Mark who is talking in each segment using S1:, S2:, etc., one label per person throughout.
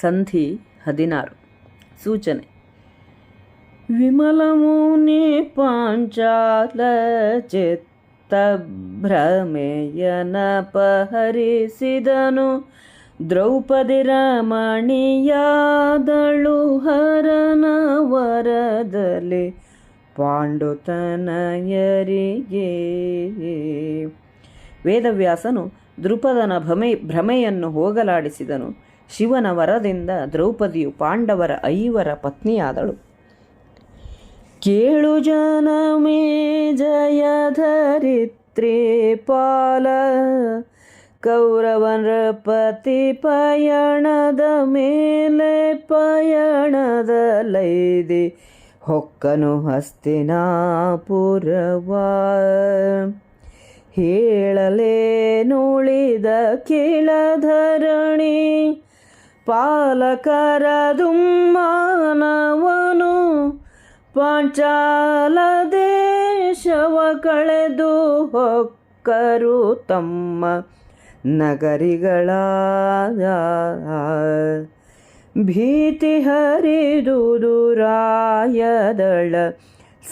S1: ಸಂಧಿ ಹದಿನಾರು. ಸೂಚನೆ. ವಿಮಲಮುನಿ ಪಾಂಚಾಲ ಚಿತ್ತ ಭ್ರಮೆಯನಪಹರಿಸಿದನು ದ್ರೌಪದಿ ರಮಣಿಯಾದಳು ಹರನ ವರದಲ್ಲಿ ಪಾಂಡುತನಯರಿಗೆ. ವೇದವ್ಯಾಸನು ದ್ರುಪದನ ಭ್ರಮೆ ಭ್ರಮೆಯನ್ನು ಹೋಗಲಾಡಿಸಿದನು. ಶಿವನ ವರದಿಂದ ದ್ರೌಪದಿಯು ಪಾಂಡವರ ಐವರ ಪತ್ನಿಯಾದಳು. ಕೇಳು ಜನಮೇ ಜಯಧರಿತ್ರಿ ಪಾಲ, ಕೌರವನ ಪತಿ ಪಯಣದ ಮೇಲೆ ಪಯಣದಲೈದಿ ಹೊಕ್ಕನು ಹಸ್ತಿನಾಪುರವ ಹೇಳಲೇನುಳಿದ ಕೀಳಧರಣಿ ಪಾಲಕರ ಮಾನವನು ಪಾಂಚಾಲ ದೇಶವ ಕಳೆದು ಹೊಕ್ಕರು ತಮ್ಮ ನಗರಿಗಳ ಭೀತಿ ಹರಿದುದು ರಾಯದಳ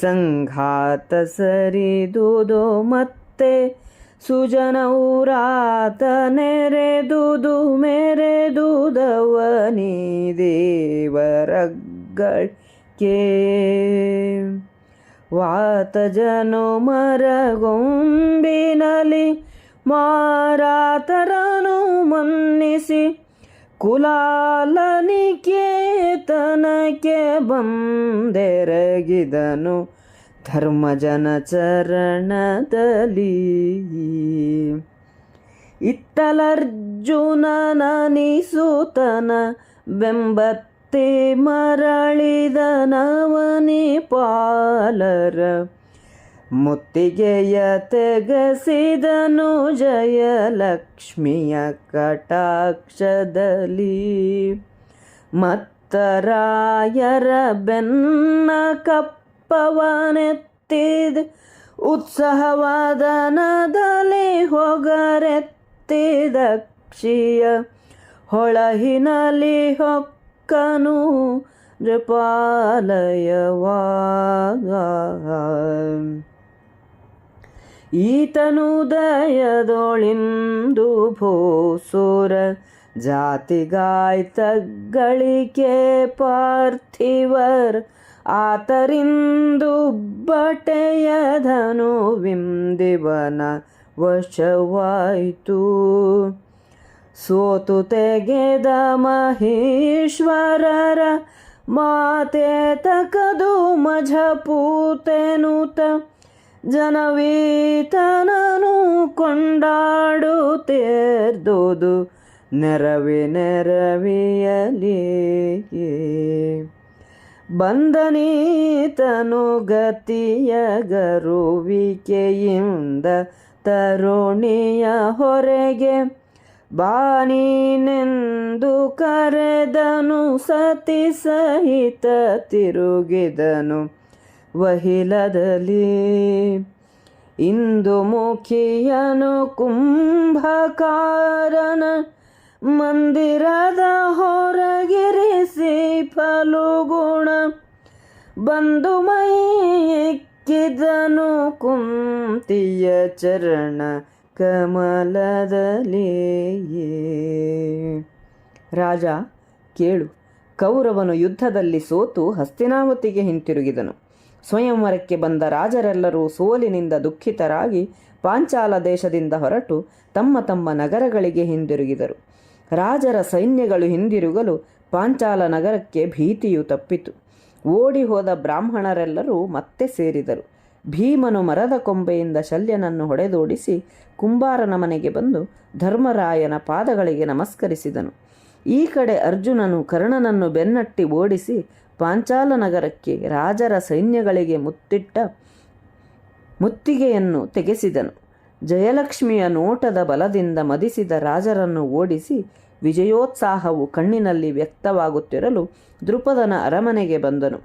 S1: ಸಂಘಾತ ಸರಿದುದು ಮತ್ತೆ ಸುಜನೌರಾತ ನೆರೆದುದು ಮೆರೆದುದವನಿ ದೇವರಗ್ಗಳ್ಕೆ. ವಾತ ಜನು ಮರಗೊಂಬಿನಲಿ ಮಾರಾತರನು ಮನ್ನಿಸಿ ಕುಲಾಲನಿಕೇತನಕ್ಕೆ ಬಂದೆರಗಿದನು ಧರ್ಮಜನ ಚರಣದಲ್ಲಿ. ಇತ್ತಲರ್ಜುನನನಿಸುತನ ಬೆಂಬತ್ತೆ ಮರಳಿದ ನವನಿ ಪಾಲರ. ಮುತ್ತಿಗೆಯ ತೆಗಸಿದನು ಜಯಲಕ್ಷ್ಮಿಯ ಕಟಾಕ್ಷದಲ್ಲಿ. ಮತ್ತರಾಯರ ಬೆನ್ನ ಕಪ್ಪವನೆತ್ತಿದ ಉತ್ಸವವಾದನದಲ್ಲಿ ಹೊಗರೆತ್ತಿದ ಕ್ಷಿಯ ಹೊಳಹಿನಲ್ಲಿ ಹೊಕ್ಕನು ನೃಪಾಲಯವಾಗ ಈತನು ದಯದೊಳಿಂದು ಭೂಸುರ ಜಾತಿಗಾಯ್ತಗಳಿಕೆ ಪಾರ್ಥಿವರ್ ಆತರಿಂದು ಬಟೆಯಧನು ವಿಂದಿವನ ವಶವಾಯಿತು. ಸೋತು ತೆಗೆದ ಮಹೇಶ್ವರರ ಮಾತೆ ತಕದು ಮಜಪೂತೆನುತ ಜನವೀತನನು ಕೊಂಡಾಡುತ್ತೇರ್ದುದು ನೆರವಿ ನೆರವಿಯಲಿ ಬಂದನೀತನು ಗತಿಯ ಗರುವಿಕೆಯಿಂದ ತರುಣಿಯ ಹೊರಗೆ ಬಾನೀನೆಂದು ಕರೆದನು ಸತಿ ಸಹಿತ ತಿರುಗಿದನು ವಹಿಲದಲ್ಲಿ. ಇಂದು ಮುಖಿಯನು ಕುಂಭಕಾರನ ಮಂದಿರದ ಬಂದು ಮೈಕ್ಕಿದನು ಕುಂತಿಯ ಚರಣ ಕಮಲದಲ್ಲಿ. ರಾಜ, ಕೇಳು. ಕೌರವನು ಯುದ್ಧದಲ್ಲಿ ಸೋತು ಹಸ್ತಿನಾವತಿಗೆ ಹಿಂತಿರುಗಿದನು. ಸ್ವಯಂವರಕ್ಕೆ ಬಂದ ರಾಜರೆಲ್ಲರೂ ಸೋಲಿನಿಂದ ದುಃಖಿತರಾಗಿ ಪಾಂಚಾಲ ದೇಶದಿಂದ ಹೊರಟು ತಮ್ಮ ತಮ್ಮ ನಗರಗಳಿಗೆ ಹಿಂದಿರುಗಿದರು. ರಾಜರ ಸೈನ್ಯಗಳು ಹಿಂದಿರುಗಲು ಪಾಂಚಾಲ ನಗರಕ್ಕೆ ಭೀತಿಯು ತಪ್ಪಿತು. ಓಡಿ ಹೋದ ಬ್ರಾಹ್ಮಣರೆಲ್ಲರೂ ಮತ್ತೆ ಸೇರಿದರು. ಭೀಮನು ಮರದ ಕೊಂಬೆಯಿಂದ ಶಲ್ಯನನ್ನು ಹೊಡೆದೋಡಿಸಿ ಕುಂಬಾರನ ಮನೆಗೆ ಬಂದು ಧರ್ಮರಾಯನ ಪಾದಗಳಿಗೆ ನಮಸ್ಕರಿಸಿದನು. ಈ ಕಡೆ ಅರ್ಜುನನು ಕರ್ಣನನ್ನು ಬೆನ್ನಟ್ಟಿ ಓಡಿಸಿ ಪಾಂಚಾಲ ನಗರಕ್ಕೆ ರಾಜರ ಸೈನ್ಯಗಳಿಗೆ ಮುತ್ತಿಟ್ಟ ಮುತ್ತಿಗೆಯನ್ನು ತೆಗೆಸಿದನು. ಜಯಲಕ್ಷ್ಮಿಯ ನೋಟದ ಬಲದಿಂದ ಮದಿಸಿದ ರಾಜರನ್ನು ಓಡಿಸಿ ವಿಜಯೋತ್ಸಾಹವು ಕಣ್ಣಿನಲ್ಲಿ ವ್ಯಕ್ತವಾಗುತ್ತಿರಲು ದೃಪದನ ಅರಮನೆಗೆ ಬಂದನು.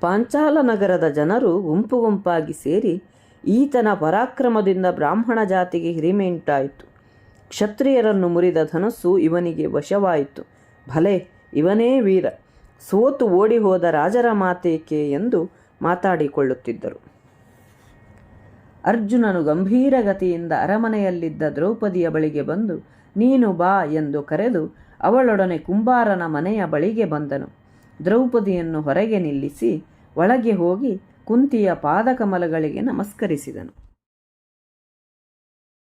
S1: ಪಾಂಚಾಲ ನಗರದ ಜನರು ಗುಂಪು ಗುಂಪಾಗಿ ಸೇರಿ ಈತನ ಪರಾಕ್ರಮದಿಂದ ಬ್ರಾಹ್ಮಣ ಜಾತಿಗೆ ಹಿರಿಮೆಯುಂಟಾಯಿತು. ಕ್ಷತ್ರಿಯರನ್ನು ಮುರಿದ ಧನಸ್ಸು ಇವನಿಗೆ ವಶವಾಯಿತು. ಭಲೆ, ಇವನೇ ವೀರ. ಸೋತು ಓಡಿ ಹೋದ ರಾಜರ ಮಾತೇಕೆ ಎಂದು ಮಾತಾಡಿಕೊಳ್ಳುತ್ತಿದ್ದರು. ಅರ್ಜುನನು ಗಂಭೀರಗತಿಯಿಂದ ಅರಮನೆಯಲ್ಲಿದ್ದ ದ್ರೌಪದಿಯ ಬಳಿಗೆ ಬಂದು ನೀನು ಬಾ ಎಂದು ಕರೆದು ಅವಳೊಡನೆ ಕುಂಬಾರನ ಮನೆಯ ಬಳಿಗೆ ಬಂದನು. ದ್ರೌಪದಿಯನ್ನು ಹೊರಗೆ ನಿಲ್ಲಿಸಿ ಒಳಗೆ ಹೋಗಿ ಕುಂತಿಯ ಪಾದಕಮಲಗಳಿಗೆ ನಮಸ್ಕರಿಸಿದನು.